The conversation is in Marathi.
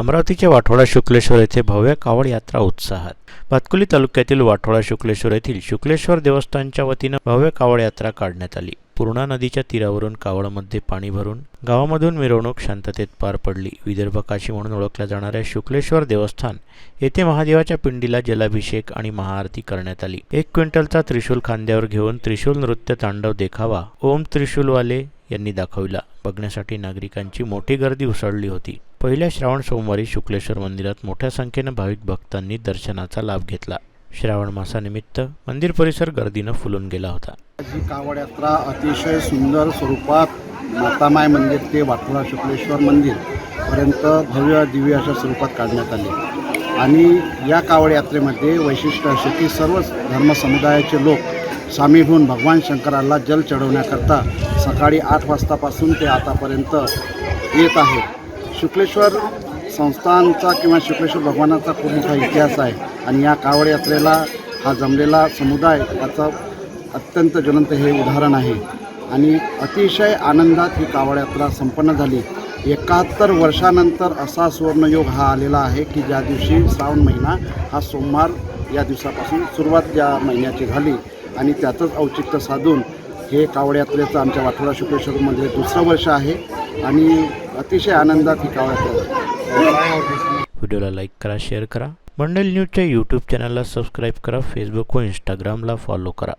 अमरावतीच्या वाठोडा शुक्लेश्वर येथे भव्य कावड यात्रा उत्साहात. भातकुली तालुक्यातील वाठोडा शुक्लेश्वर येथील शुक्लेश्वर देवस्थानच्या वतीनं भव्य कावड यात्रा काढण्यात आली. पूर्णा नदीच्या तीरावरून कावडमध्ये पाणी भरून गावामधून मिरवणूक शांततेत पार पडली. विदर्भ काशी म्हणून ओळखल्या जाणाऱ्या शुक्लेश्वर देवस्थान येथे महादेवाच्या पिंडीला जलाभिषेक आणि महाआरती करण्यात आली. एक क्विंटलचा त्रिशूल खांद्यावर घेऊन त्रिशूल नृत्य तांडव देखावा ओम त्रिशूलवाले यांनी दाखविला. बघण्यासाठी नागरिकांची मोठी गर्दी उसळली होती. पहिल्या श्रावण सोमवारी शुक्लेश्वर मंदिरात मोठ्या संख्येनं भाविक भक्तांनी दर्शनाचा लाभ घेतला. श्रावण मासानिमित्त मंदिर परिसर गर्दीनं फुलून गेला होता. ही कावड यात्रा अतिशय सुंदर स्वरूपात मातामाय मंदिर ते वाटोळा शुक्लेश्वर मंदिर पर्यंत भव्य दिव्य अशा स्वरूपात काढण्यात आले. आणि या कावड यात्रेमध्ये वैशिष्ट्य असे की सर्व धर्मसमुदायाचे लोक सामील होऊन भगवान शंकराला जल चढवण्याकरता सकाळी आठ वाजतापासून ते आतापर्यंत येत आहेत. शुक्लेश्वर संस्थांचा किंवा शुक्लेश्वर भगवानाचा खूप मोठा इतिहास आहे. आणि या कावड यात्रेला हा जमलेला समुदाय याचा अत्यंत ज्वलंत हे उदाहरण आहे. आणि अतिशय आनंदात ही कावड यात्रा संपन्न झाली. एकाहत्तर वर्षानंतर असा सुवर्णयोग हा आलेला आहे की ज्या दिवशी श्रावण महिना हा सोमवार या दिवसापासून सुरुवात या महिन्याची झाली. आणि त्याचंच औचित्य साधून हे कावड यात्रेचं आमच्या वाठोडा शुक्लेश्वरमध्ये दुसरं वर्ष आहे. आणि अतिशय आनंदात ही कावड व्हिडिओला लाईक करा शेअर करा. मंडल न्यूजच्या यूट्यूब चॅनलला सबस्क्राईब करा फेसबुक व इंस्टाग्रामला फॉलो करा.